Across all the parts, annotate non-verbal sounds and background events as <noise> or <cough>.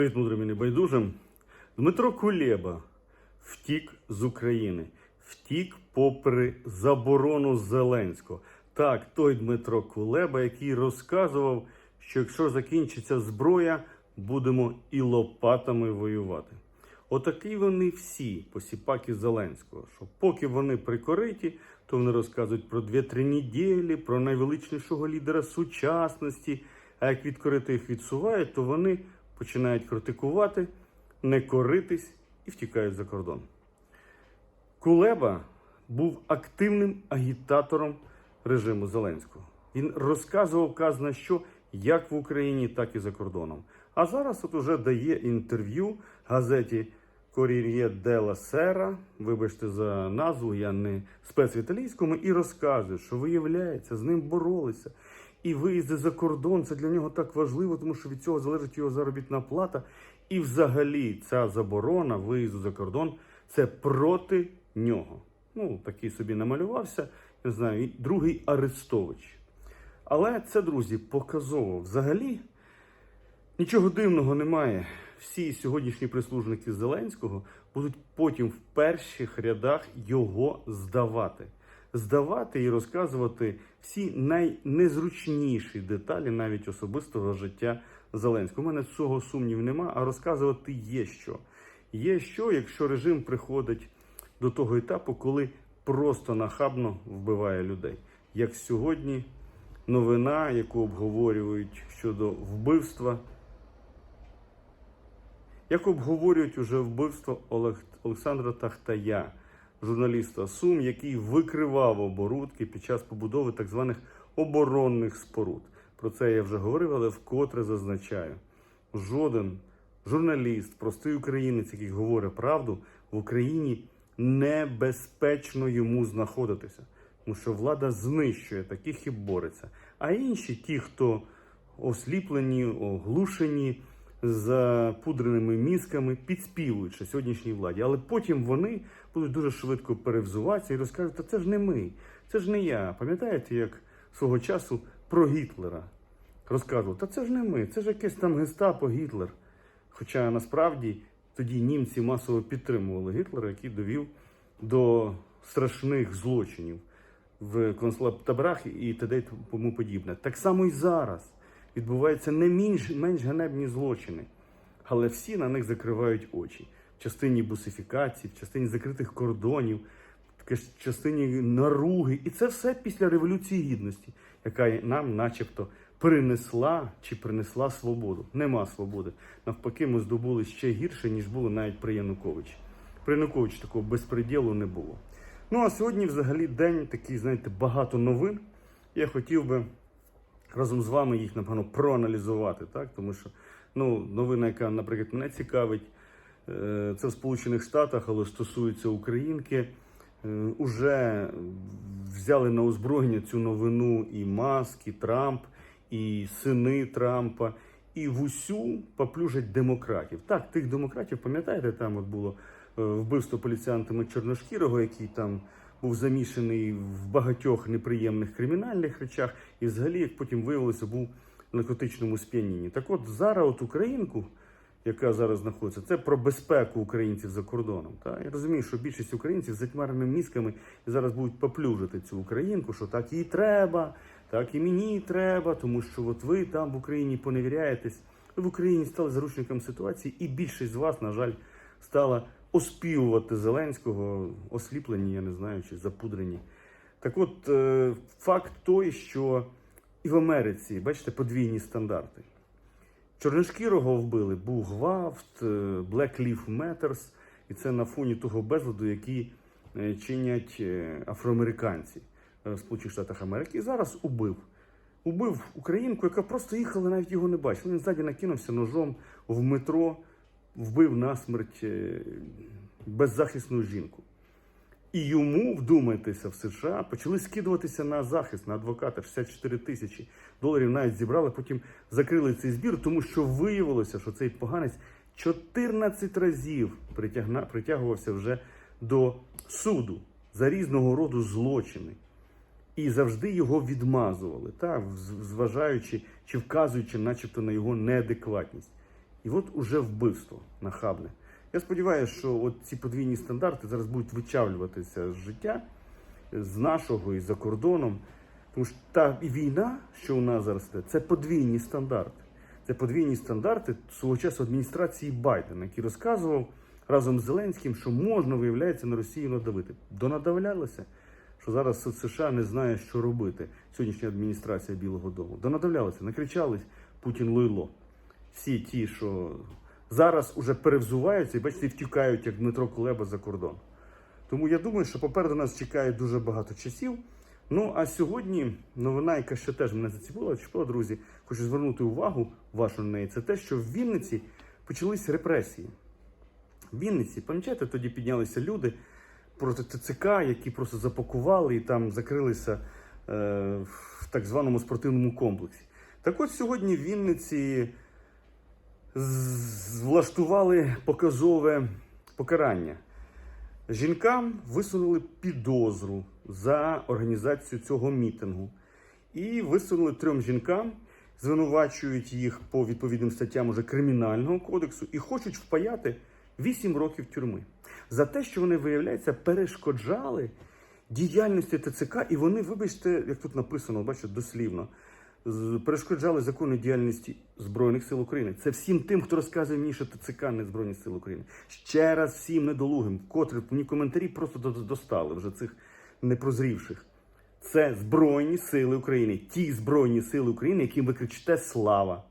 Привіт, мудрим і небайдужим. Дмитро Кулеба втік з України, втік попри заборону Зеленського. Так, той Дмитро Кулеба, який розказував, що якщо закінчиться зброя, будемо і лопатами воювати. Отакі вони всі посіпаки Зеленського. Що поки вони прикориті, то вони розказують про дві-три неділі, про найвеличнішого лідера сучасності. А як відкорити їх відсувають, то вони починають критикувати, не коритись і втікають за кордон. Кулеба був активним агітатором режиму Зеленського. Він розказував казна що як в Україні, так і за кордоном. А зараз от уже дає інтерв'ю газеті Корір'є Дела Сера, вибачте за назву, я не спец в італійському, і розказує, що виявляється, з ним боролися. І виїзди за кордон це для нього так важливо, тому що від цього залежить його заробітна плата. І взагалі ця заборона виїзду за кордон це проти нього. Ну, такий собі намалювався, не знаю, другий Арестович. Але це, друзі, показово. Взагалі нічого дивного немає. Всі сьогоднішні прислужники Зеленського будуть потім в перших рядах його здавати. Здавати і розказувати всі найнезручніші деталі навіть особистого життя Зеленського. У мене цього сумнів нема, а розказувати є що. Є що, якщо режим приходить до того етапу, коли просто нахабно вбиває людей. Як сьогодні новина, яку обговорюють щодо вбивства, як обговорюють уже вбивство. Олександра Тахтая, журналіста Сум, який викривав оборудки під час побудови так званих оборонних споруд. Про це я вже говорив, але вкотре зазначаю: жоден журналіст, простий українець, який говорить правду, в Україні небезпечно йому знаходитися, тому що влада знищує таких і бореться. А інші, ті, хто осліплені, оглушені, запудреними мізками, підспівують сьогоднішній владі. Але потім вони будуть дуже швидко перевзуватися і розкажуть, та це ж не ми, це ж не я. Пам'ятаєте, як свого часу про Гітлера розказував, та це ж не ми, це ж якесь там гестапо Гітлер. Хоча насправді тоді німці масово підтримували Гітлера, який довів до страшних злочинів в концтаборах і т.д. тому подібне. Так само і зараз відбуваються не менш, менш ганебні злочини, але всі на них закривають очі частині бусифікації, в частині закритих кордонів, в частині наруги. І це все після Революції Гідності, яка нам, начебто, принесла чи принесла свободу. Нема свободи. Навпаки, ми здобули ще гірше, ніж було навіть при Януковичі. При Януковичі такого безпреділу не було. Ну а сьогодні, взагалі, день такий, знаєте, багато новин. Я хотів би разом з вами їх, напевно, проаналізувати, так? Тому що ну, новина, яка, наприклад, мене цікавить, це в Сполучених Штатах, але стосується Українки. Е, Уже взяли на озброєння цю новину і Маск, і Трамп, і сини Трампа, і в усю поплюжать демократів. Так, тих демократів, пам'ятаєте, там от було е, вбивство поліціянтами Чорношкірого, який там був замішаний в багатьох неприємних кримінальних речах, і взагалі, як потім виявилося, був в наркотичному сп'янінні. Так от зараз от Українку, яка зараз знаходиться, це про безпеку українців за кордоном. Та? Я розумію, що більшість українців з затьмареними мізками зараз будуть поплюжити цю українку, що так їй треба, так і мені треба, тому що от ви там в Україні поневіряєтесь. В Україні стали заручником ситуації, і більшість з вас, на жаль, стала оспівувати Зеленського, осліплені, я не знаю, чи запудрені. Так от, е, факт той, що і в Америці, бачите, подвійні стандарти. Чорношкірого вбили, був гвалт, е, Black Lives Matters, і це на фоні того безладу, який е, чинять е, афроамериканці в Сполучених Штатах Америки. І зараз убив. Убив українку, яка просто їхала, навіть його не бачила. Він ззаді накинувся ножом в метро, вбив насмерть е, беззахисну жінку. І йому, вдумайтеся, в США почали скидуватися на захист, на адвоката 64 тисячі доларів навіть зібрали, потім закрили цей збір, тому що виявилося, що цей поганець 14 разів притягна, притягувався вже до суду за різного роду злочини. І завжди його відмазували, та, зважаючи чи вказуючи, начебто, на його неадекватність. І от уже вбивство нахабне. Я сподіваюся, що от ці подвійні стандарти зараз будуть вичавлюватися з життя, з нашого і за кордоном. Тому що та війна, що у нас зараз це подвійні стандарти. Це подвійні стандарти свого часу адміністрації Байдена, який розказував разом з Зеленським, що можна, виявляється, на Росію надавити. Донадавлялися, що зараз США не знає, що робити. Сьогоднішня адміністрація Білого Дому. Донадавлялися, накричались Путін лойло. Всі ті, що зараз уже перевзуваються і бачите, втікають, як Дмитро Кулеба за кордон. Тому я думаю, що попереду нас чекає дуже багато часів. Ну а сьогодні новина, яка ще теж мене заціпила, чіпила, друзі, хочу звернути увагу вашу на неї. Це те, що в Вінниці почались репресії. В Вінниці, пам'ятаєте, тоді піднялися люди проти ТЦК, які просто запакували і там закрилися е, в так званому спортивному комплексі. Так от сьогодні в Вінниці влаштували показове покарання. Жінкам висунули підозру за організацію цього мітингу. І висунули трьом жінкам, звинувачують їх по відповідним статтям уже кримінального кодексу і хочуть впаяти 8 років тюрми за те, що вони, виявляється, перешкоджали діяльності ТЦК, і вони, вибачте, як тут написано, бачите, дослівно, перешкоджали законній діяльності Збройних сил України. Це всім тим, хто розказує мені, що ТЦК не Збройні сили України. Ще раз всім недолугим, котрі мені коментарі просто достали вже цих непрозрівших. Це Збройні Сили України. Ті Збройні Сили України, яким ви кричите слава.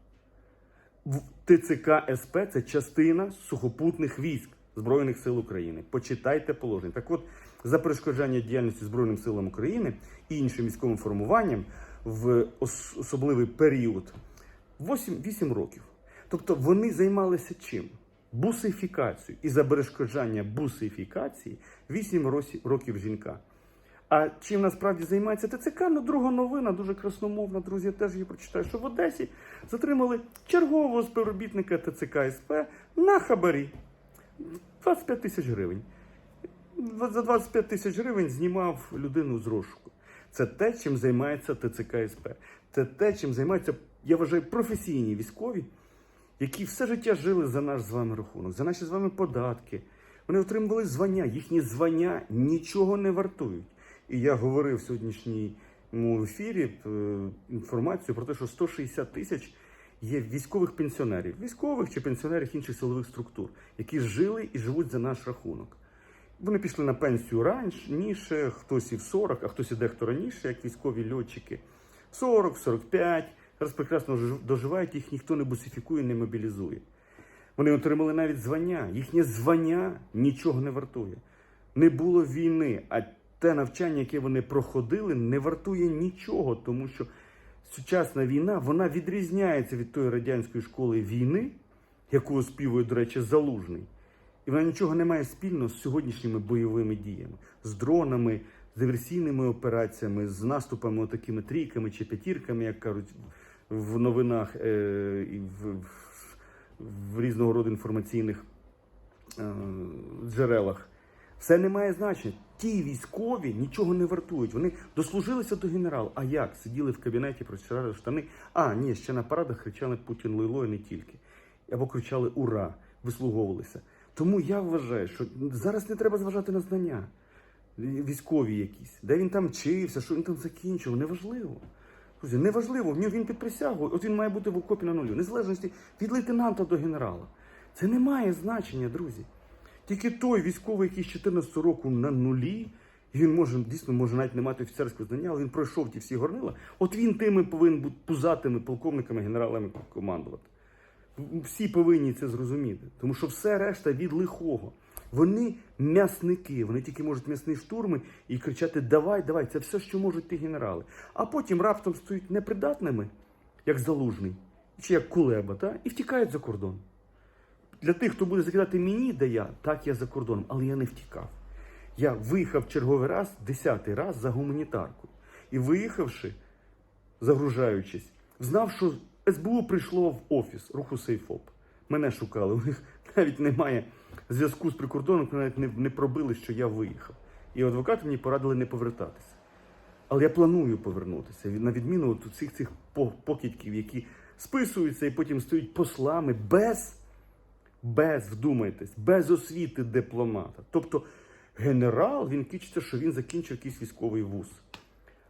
В- ТЦК СП це частина сухопутних військ Збройних сил України. Почитайте положення. Так от, за перешкоджання діяльності Збройним силам України і іншим військовим формуванням в особливий період 8, 8 років. Тобто вони займалися чим? Бусифікацією. І за перешкоджання бусифікації 8 років жінка. А чим насправді займається ТЦК? Ну, друга новина, дуже красномовна, друзі, я теж її прочитаю, що в Одесі затримали чергового співробітника ТЦК СП на хабарі. 25 тисяч гривень. За 25 тисяч гривень знімав людину з розшуку. Це те, чим займається ТЦК СП. Це те, чим займаються, я вважаю, професійні військові, які все життя жили за наш з вами рахунок, за наші з вами податки. Вони отримували звання. Їхні звання нічого не вартують. І я говорив в сьогоднішньому ефірі е, інформацію про те, що 160 тисяч є військових пенсіонерів, військових чи пенсіонерів інших силових структур, які жили і живуть за наш рахунок. Вони пішли на пенсію раніше, хтось і в 40, а хтось і дехто раніше, як військові льотчики. 40, 45. Зараз прекрасно доживають, їх ніхто не бусифікує, не мобілізує. Вони отримали навіть звання. Їхнє звання нічого не вартує. Не було війни, а те навчання, яке вони проходили, не вартує нічого, тому що сучасна війна вона відрізняється від тої радянської школи війни, яку оспівує, до речі, залужний. І вона нічого не має спільного з сьогоднішніми бойовими діями, з дронами, з диверсійними операціями, з наступами такими трійками чи п'ятірками, як кажуть в новинах е, і в, в, в різного роду інформаційних е, джерелах. Все не має значення. Ті військові нічого не вартують. Вони дослужилися до генерала. А як? Сиділи в кабінеті, простирали штани. А, ні, ще на парадах кричали Путін лило і не тільки. Або кричали Ура! Вислуговувалися. Тому я вважаю, що зараз не треба зважати на знання. Військові якісь, де він там вчився, що він там закінчив, неважливо. Друзі, неважливо, в нього він під присягою, от він має бути в окопі на нулю, незалежності від лейтенанта до генерала. Це не має значення, друзі. Тільки той військовий, який з 14 року на нулі, і він може дійсно може навіть не мати офіцерського знання, але він пройшов ті всі горнила. От він тими повинен бути пузатими полковниками, генералами командувати. Всі повинні це зрозуміти, тому що все решта від лихого. Вони м'ясники, вони тільки можуть м'ясні штурми і кричати Давай, давай, це все, що можуть ті генерали. А потім раптом стають непридатними, як залужний, чи як кулеба, та? і втікають за кордон. Для тих, хто буде закидати мені, де я, так я за кордоном, але я не втікав. Я виїхав черговий раз, десятий раз за гуманітаркою. І виїхавши, загружаючись, знав, що СБУ прийшло в офіс руху Сейфоп. Мене шукали. <laughs> У них навіть немає зв'язку з прикордонником, навіть не, не пробили, що я виїхав. І адвокати мені порадили не повертатися. Але я планую повернутися, на відміну от цих цих покидьків, які списуються і потім стають послами без без, вдумайтесь, без освіти дипломата. Тобто генерал він кичиться, що він закінчив якийсь військовий вуз.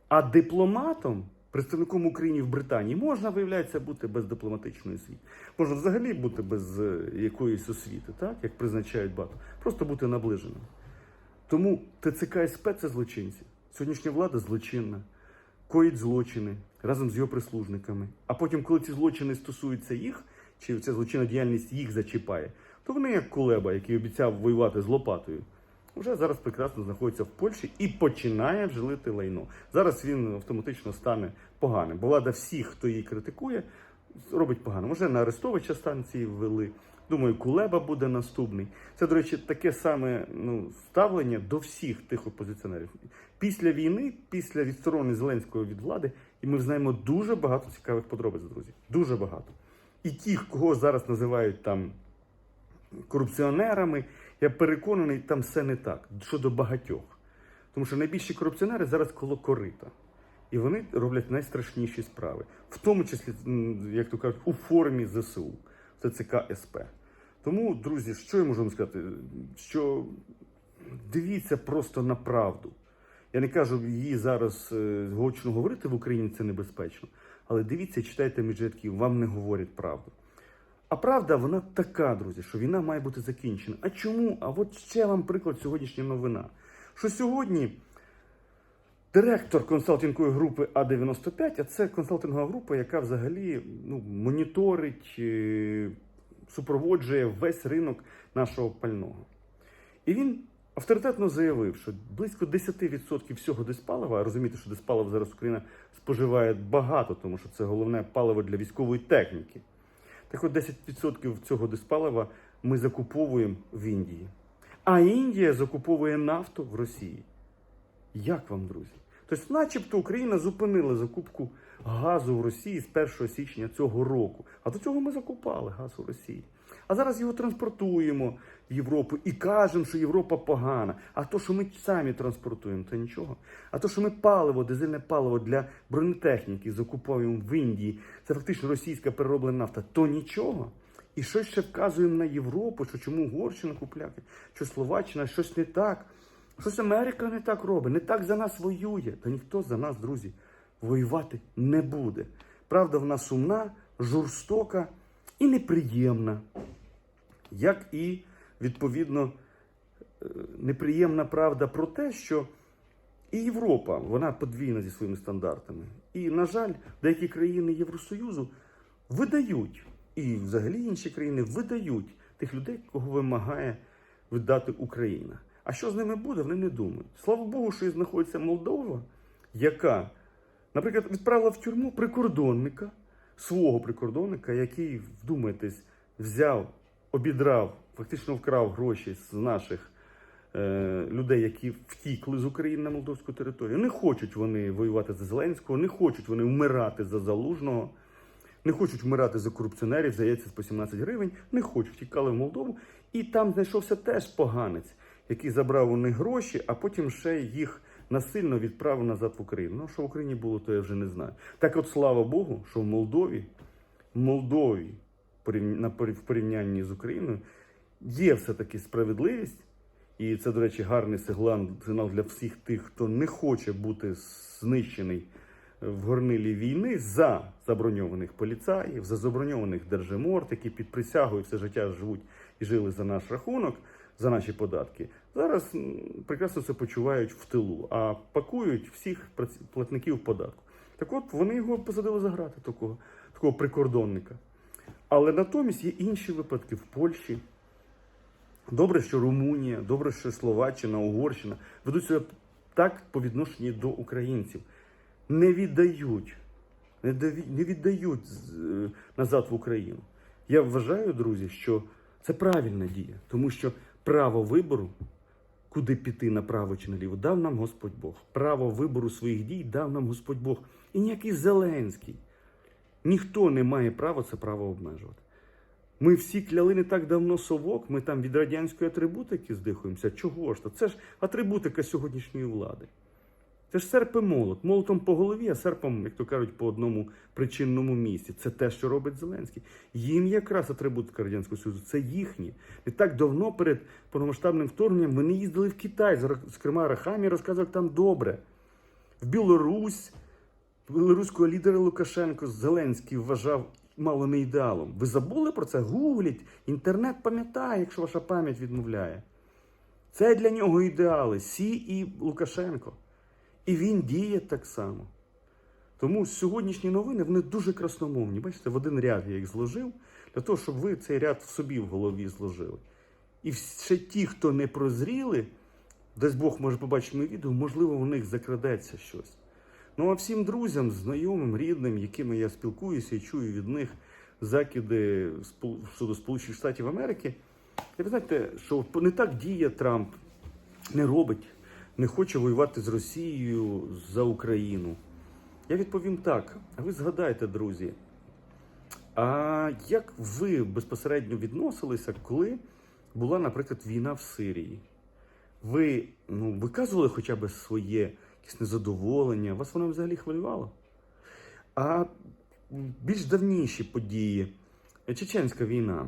А дипломатом, представником України в Британії, можна, виявляється, бути без дипломатичної освіти. Можна взагалі бути без е, якоїсь освіти, так? як призначають багато. Просто бути наближеним. Тому ТЦК СП це злочинці. Сьогоднішня влада злочинна, коїть злочини разом з його прислужниками. А потім, коли ці злочини стосуються їх, чи ця злочинна діяльність їх зачіпає, то вони як Кулеба, який обіцяв воювати з Лопатою, вже зараз прекрасно знаходиться в Польщі і починає вжилити лайно. Зараз він автоматично стане поганим. Бо влада всіх, хто її критикує, робить погано. Може, на Арестовича станції ввели. Думаю, Кулеба буде наступний. Це, до речі, таке саме ну, ставлення до всіх тих опозиціонерів. Після війни, після відсторонення Зеленського від влади, і ми знаємо дуже багато цікавих подробиць, друзі. Дуже багато. І ті, кого зараз називають там корупціонерами, я переконаний, там все не так щодо багатьох. Тому що найбільші корупціонери зараз коло корита. І вони роблять найстрашніші справи, в тому числі, як то кажуть, у формі ЗСУ, ТЦК СП. Тому, друзі, що я можу вам сказати? Що дивіться просто на правду. Я не кажу її зараз е, гучно говорити в Україні це небезпечно, але дивіться, читайте між рядків, вам не говорять правду. А правда, вона така, друзі, що війна має бути закінчена. А чому? А от ще вам приклад сьогоднішня новина. Що сьогодні директор консалтингової групи А95, а це консалтингова група, яка взагалі ну, моніторить, е, супроводжує весь ринок нашого пального. І він авторитетно заявив, що близько 10% всього диспалива, а розумієте, що диспалив зараз Україна споживає багато, тому що це головне паливо для військової техніки. Так от 10% цього диспалива ми закуповуємо в Індії. А Індія закуповує нафту в Росії. Як вам, друзі? Тобто, начебто, Україна зупинила закупку газу в Росії з 1 січня цього року. А до цього ми закупали газ у Росії. А зараз його транспортуємо в Європу і кажемо, що Європа погана. А то, що ми самі транспортуємо, то нічого. А то, що ми паливо, дизельне паливо для бронетехніки закуповуємо в Індії, це фактично російська перероблена нафта, то нічого. І щось ще вказуємо на Європу, що чому Угорщина купляти, що Словаччина, щось не так. Щось Америка не так робить, не так за нас воює. Та ніхто за нас, друзі, воювати не буде. Правда, вона сумна, жорстока і неприємна. Як і, відповідно, е, неприємна правда про те, що і Європа, вона подвійна зі своїми стандартами. І, на жаль, деякі країни Євросоюзу видають, і взагалі інші країни видають тих людей, кого вимагає віддати Україна. А що з ними буде, вони не думають. Слава Богу, що і знаходиться Молдова, яка, наприклад, відправила в тюрму прикордонника, свого прикордонника, який, вдумайтесь, взяв, обідрав, фактично вкрав гроші з наших е, людей, які втікли з України на молдовську територію. Не хочуть вони воювати за Зеленського, не хочуть вони вмирати за залужного. Не хочуть вмирати за корупціонерів, за яйця по 17 гривень, не хочуть, тікали в Молдову. І там знайшовся теж поганець, який забрав у них гроші, а потім ще їх насильно відправив назад в Україну. Ну, що в Україні було, то я вже не знаю. Так от, слава Богу, що в Молдові, в Молдові в порівнянні з Україною є все-таки справедливість. І це, до речі, гарний сигнал, для всіх тих, хто не хоче бути знищений в горнилі війни за заброньованих поліцаїв, за заброньованих держиморд, які під присягою все життя живуть і жили за наш рахунок, за наші податки. Зараз прекрасно це почувають в тилу, а пакують всіх платників податку. Так от вони його посадили за грати, такого, такого прикордонника. Але натомість є інші випадки в Польщі. Добре, що Румунія, добре, що Словаччина, Угорщина ведуть себе так по відношенню до українців. Не віддають, не, віддають е, назад в Україну. Я вважаю, друзі, що це правильна дія, тому що право вибору, куди піти направо чи наліво, дав нам Господь Бог. Право вибору своїх дій дав нам Господь Бог. І ніякий Зеленський. Ніхто не має права це право обмежувати. Ми всі кляли не так давно совок, ми там від радянської атрибутики здихуємося. Чого ж то? Це ж атрибутика сьогоднішньої влади. Це ж серп і молот. Молотом по голові, а серпом, як то кажуть, по одному причинному місці. Це те, що робить Зеленський. Їм якраз атрибутика Радянського Союзу. Це їхні. Не так давно перед повномасштабним вторгненням вони їздили в Китай, зокрема Рахамі, розказували там добре. В Білорусь білоруського лідера Лукашенко Зеленський вважав мало не ідеалом. Ви забули про це? Гугліть. Інтернет пам'ятає, якщо ваша пам'ять відмовляє. Це для нього ідеали Сі і Лукашенко. І він діє так само. Тому сьогоднішні новини вони дуже красномовні. Бачите, в один ряд я їх зложив, для того, щоб ви цей ряд в собі в голові зложили. І ще ті, хто не прозріли, дасть Бог може побачити моє відео, можливо, в них закрадеться щось. Ну а всім друзям, знайомим, рідним, якими я спілкуюся і чую від них закиди щодо Сполучених Штатів Америки. І ви знаєте, що не так діє Трамп, не робить, не хоче воювати з Росією за Україну. Я відповім так. А ви згадайте, друзі, а як ви безпосередньо відносилися, коли була, наприклад, війна в Сирії? Ви ну, виказували хоча б своє якесь незадоволення? Вас воно взагалі хвилювало? А більш давніші події, Чеченська війна.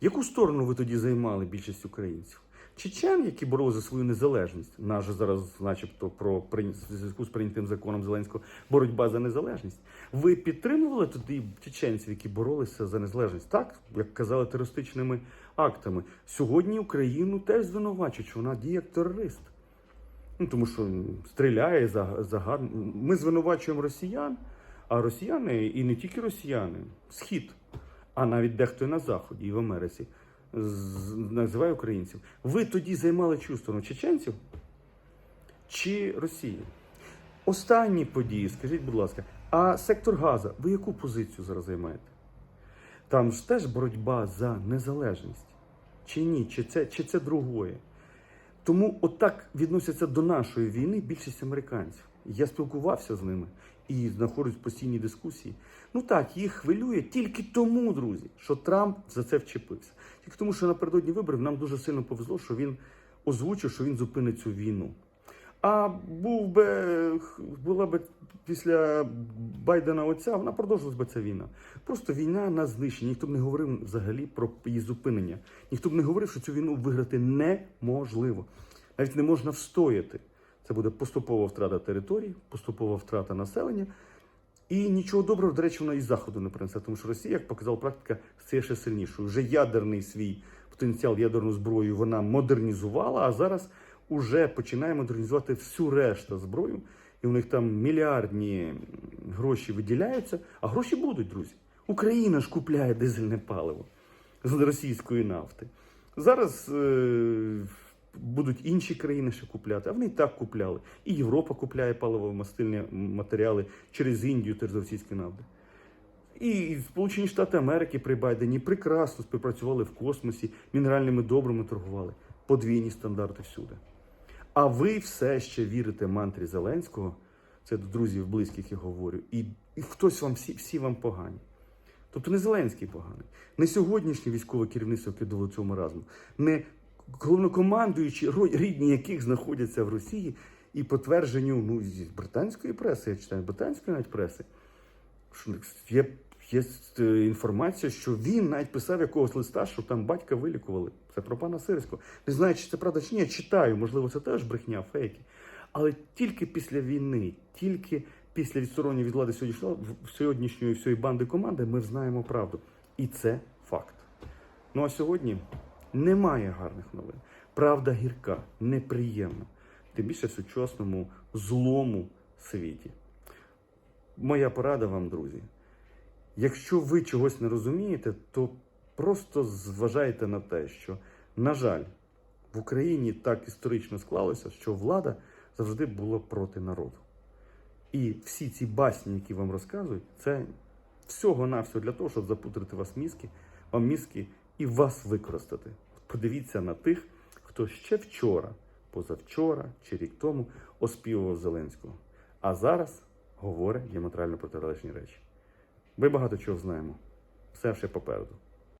Яку сторону ви тоді займали більшість українців? Чечен, які боролися за свою незалежність, же зараз, начебто, про зв'язку з прийнятим законом Зеленського боротьба за незалежність. Ви підтримували тоді чеченців, які боролися за незалежність, так як казали, терористичними актами. Сьогодні Україну теж звинувачують, що вона діє як терорист. Ну, тому що стріляє за. Ми звинувачуємо росіян, а росіяни, і не тільки росіяни, схід, а навіть дехто і на Заході, і в Америці, з- називає українців. Ви тоді займали чию сторону чеченців чи Росії? Останні події, скажіть, будь ласка, а сектор Газа, ви яку позицію зараз займаєте? Там ж теж боротьба за незалежність. Чи ні? Чи це, чи це другое? Тому отак відносяться до нашої війни більшість американців. Я спілкувався з ними і знаходжусь в постійній дискусії. Ну так, їх хвилює тільки тому, друзі, що Трамп за це вчепився. Тільки тому, що напередодні виборів нам дуже сильно повезло, що він озвучив, що він зупинить цю війну. А був би була б після Байдена оця, вона продовжилась би ця війна. Просто війна на знищення. Ніхто б не говорив взагалі про її зупинення. Ніхто б не говорив, що цю війну виграти неможливо. Навіть не можна встояти. Це буде поступова втрата територій, поступова втрата населення. І нічого доброго, до речі, вона і заходу не принесе, тому що Росія, як показала практика, стає ще сильнішою. Вже ядерний свій потенціал, ядерну зброю вона модернізувала, а зараз уже починає модернізувати всю решту зброю. І у них там мільярдні гроші виділяються, а гроші будуть, друзі. Україна ж купляє дизельне паливо з російської нафти. Зараз е, будуть інші країни ще купляти, а вони і так купляли. І Європа купляє паливо-мастильні матеріали через Індію теж з російської нафти. І Сполучені Штати Америки при Байдені прекрасно співпрацювали в космосі, мінеральними добрами торгували. Подвійні стандарти всюди. А ви все ще вірите мантрі Зеленського, це до друзів близьких я говорю, і, і хтось вам всі, всі вам погані. Тобто не Зеленський поганий, не сьогоднішнє військове керівництво яке довело цього не головнокомандуючі, рідні яких знаходяться в Росії, і потвердженню ну, з британської преси, я читаю британської навіть преси, що є, є е, інформація, що він навіть писав якогось листа, що там батька вилікували. Це про пана Сирського. Не знаю, чи це правда чи ні, я читаю, можливо, це теж брехня, фейки. Але тільки після війни, тільки після відсторонення від влади сьогоднішньої, сьогоднішньої всієї банди команди ми знаємо правду. І це факт. Ну а сьогодні немає гарних новин. Правда гірка, неприємна. Тим більше в сучасному злому світі. Моя порада вам, друзі. Якщо ви чогось не розумієте, то просто зважайте на те, що, на жаль, в Україні так історично склалося, що влада завжди була проти народу. І всі ці басні, які вам розказують, це всього-навсього для того, щоб запутрити вас мізки, вам мізки і вас використати. Подивіться на тих, хто ще вчора, позавчора чи рік тому оспівував Зеленського, а зараз говорить діаметрально протилежні речі. Ми багато чого знаємо. Все ще попереду.